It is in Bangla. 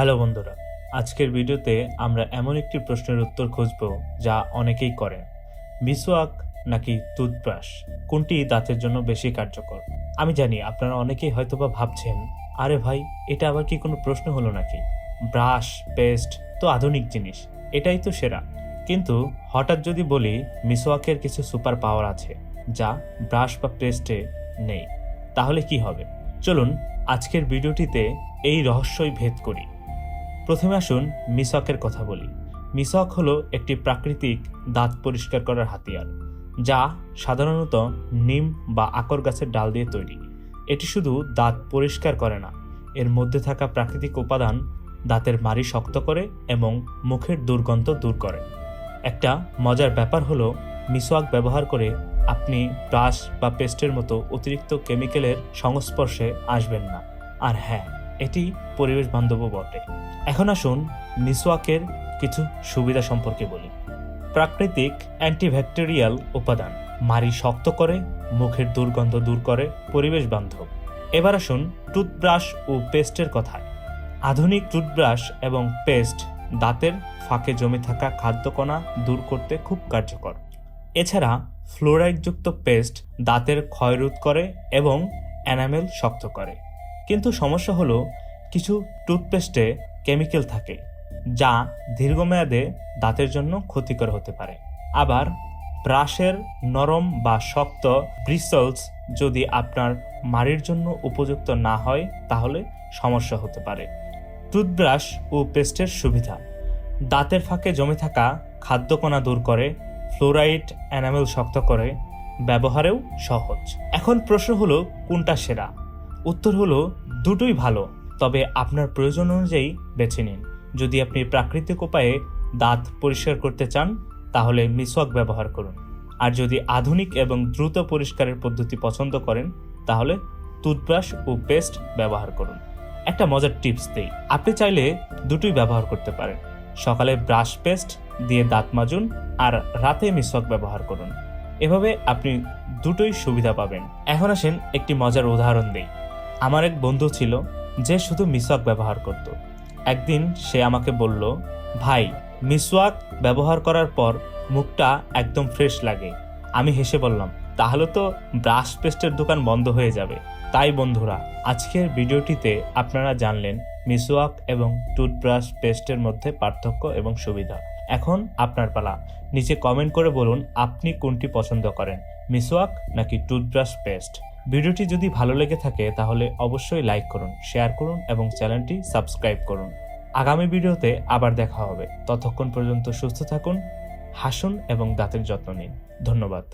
হ্যালো বন্ধুরা, আজকের ভিডিওতে আমরা এমন একটি প্রশ্নের উত্তর খুঁজব যা অনেকেই করেন। মিসওয়াক নাকি টুথব্রাশ? কোনটি দাঁতের জন্য বেশি কার্যকর? আমি জানি আপনারা অনেকেই হয়তোবা ভাবছেন, আরে ভাই, এটা আবার কি কোনো প্রশ্ন হলো নাকি? ব্রাশ, পেস্ট তো আধুনিক জিনিস, এটাই তো সেরা। কিন্তু হঠাৎ যদি বলি, মিসওয়াকের কিছু সুপার পাওয়ার আছে, যা ব্রাশ বা পেস্টে নেই, তাহলে কি হবে? চলুন, আজকের ভিডিওটিতে এই রহস্যই ভেদ করি। প্রথমে আসুন মিসকের কথা বলি। মিসক হলো একটি প্রাকৃতিক দাঁত পরিষ্কার করার হাতিয়ার, যা সাধারণত নিম বা আকর গাছের ডাল দিয়ে তৈরি। এটি শুধু দাঁত পরিষ্কার করে না, এর মধ্যে থাকা প্রাকৃতিক উপাদান দাঁতের মাড়ি শক্ত করে এবং মুখের দুর্গন্ধ দূর করে। একটা মজার ব্যাপার হলো মিসওয়াক ব্যবহার করে আপনি ব্রাশ বা পেস্টের মতো অতিরিক্ত কেমিক্যালের সংস্পর্শে আসবেন না। আর হ্যাঁ এটি পরিবেশ বান্ধবও বটে। এখন আসুন মিসওয়াকের কিছু সুবিধা সম্পর্কে বলি। প্রাকৃতিক অ্যান্টিব্যাকটেরিয়াল উপাদান, মারি শক্ত করে, মুখের দুর্গন্ধ দূর করে, পরিবেশ বান্ধব। এবার আসুন টুথব্রাশ ও পেস্টের কথায়। আধুনিক টুথব্রাশ এবং পেস্ট দাঁতের ফাঁকে জমে থাকা খাদ্যকণা দূর করতে খুব কার্যকর। এছাড়া ফ্লোরাইডযুক্ত পেস্ট দাঁতের ক্ষয়রোধ করে এবং এনামেল শক্ত করে। কিন্তু সমস্যা হলো কিছু টুথপেস্টে কেমিক্যাল থাকে, যা দীর্ঘমেয়াদে দাঁতের জন্য ক্ষতিকর হতে পারে। আবার ব্রাশের নরম বা শক্ত ব্রিসলস যদি আপনার মাড়ির জন্য উপযুক্ত না হয়, তাহলে সমস্যা হতে পারে। টুথব্রাশ ও পেস্টের সুবিধা, দাঁতের ফাঁকে জমে থাকা খাদ্যকণা দূর করে, ফ্লোরাইড এনামেল শক্ত করে, ব্যবহারেও সহজ। এখন প্রশ্ন হলো, কোনটা সেরা? উত্তর হলো, দুটোই ভালো, তবে আপনার প্রয়োজন অনুযায়ী বেছে নিন। যদি আপনি প্রাকৃতিক উপায়ে দাঁত পরিষ্কার করতে চান, তাহলে মিসওয়াক ব্যবহার করুন। আর যদি আধুনিক এবং দ্রুত পরিষ্কারের পদ্ধতি পছন্দ করেন, তাহলে টুথব্রাশ ও পেস্ট ব্যবহার করুন। একটা মজার টিপস দেই, আপনি চাইলে দুটোই ব্যবহার করতে পারেন। সকালে ব্রাশ পেস্ট দিয়ে দাঁত মাজুন আর রাতে মিসওয়াক ব্যবহার করুন। এভাবে আপনি দুটোই সুবিধা পাবেন। এখন আসেন একটি মজার উদাহরণ দেই। আমার এক বন্ধু ছিল যে শুধু মিসওয়াক ব্যবহার করত। একদিন সে আমাকে বলল, ভাই, মিসওয়াক ব্যবহার করার পর মুখটা একদম ফ্রেশ লাগে। আমি হেসে বললাম, তাহলে তো ব্রাশ পেস্টের দোকান বন্ধ হয়ে যাবে। তাই বন্ধুরা, আজকের ভিডিওটিতে আপনারা জানলেন মিসওয়াক এবং টুথব্রাশ পেস্টের মধ্যে পার্থক্য এবং সুবিধা। এখন আপনার পালা। নিচে কমেন্ট করে বলুন, আপনি কোনটি পছন্দ করেন, মিসওয়াক নাকি টুথব্রাশ পেস্ট? ভিডিওটি যদি ভালো লেগে থাকে, তাহলে অবশ্যই লাইক করুন, শেয়ার করুন এবং চ্যানেলটি সাবস্ক্রাইব করুন। আগামী ভিডিওতে আবার দেখা হবে। ততক্ষণ পর্যন্ত সুস্থ থাকুন, হাসুন এবং দাঁতের যত্ন নিন। ধন্যবাদ।